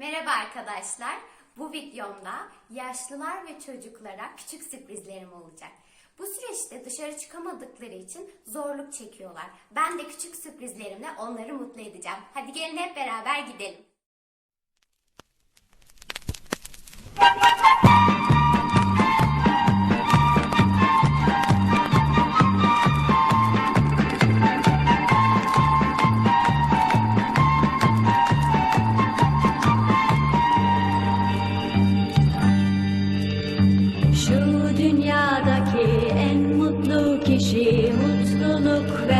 Merhaba arkadaşlar. Bu videomda yaşlılar ve çocuklara küçük sürprizlerim olacak. Bu süreçte dışarı çıkamadıkları için zorluk çekiyorlar. Ben de küçük sürprizlerimle onları mutlu edeceğim. Hadi gelin hep beraber gidelim. Mutlu kişi mutluluk verendir.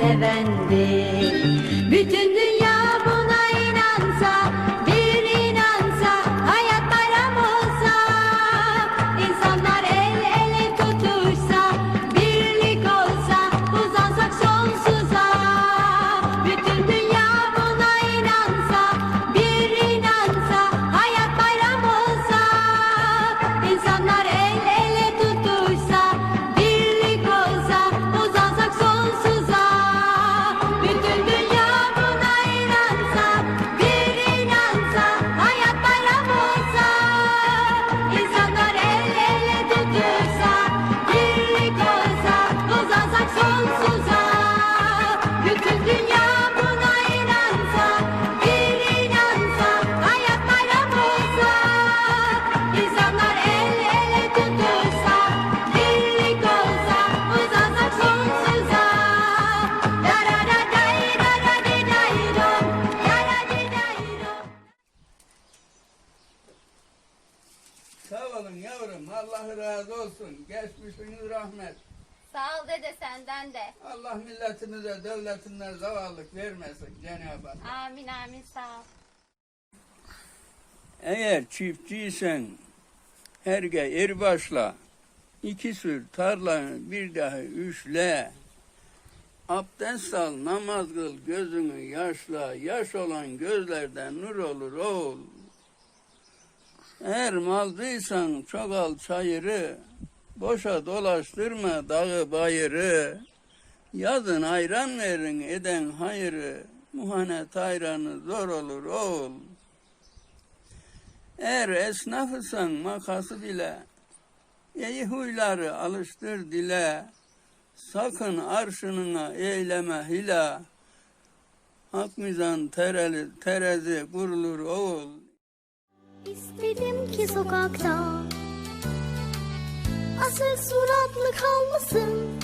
Sevendir. Bütün dünya Sağ olun yavrum. Allah razı olsun. Geçmişiniz rahmet. Sağ ol dede senden de. Allah milletimize, devletine zavallık vermesin Cenab-ı Hak. Amin amin sağ ol. Eğer çiftçiysen herge er başla. iki sür tarlanı bir daha üçle. Abdest al, namaz kıl, gözünü yaşla. Yaş olan gözlerden nur olur oğul. Eğer maldıysan çok al çayırı. Boşa dolaştırma dağı bayırı. Yazın ayran verin eden hayırı. Muhanet ayranı zor olur oğul. Eğer esnafısan makası bile, iyi huyları alıştır dile, sakın arşınına eyleme hila, hak mizan tereli, terezi kurulur oğul. İstedim ki sokakta Asıl suratlı kalmasın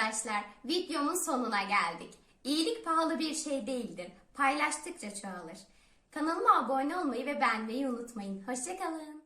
arkadaşlar, videomun sonuna geldik. İyilik pahalı bir şey değildir. Paylaştıkça çoğalır. Kanalıma abone olmayı ve beğenmeyi unutmayın. Hoşçakalın.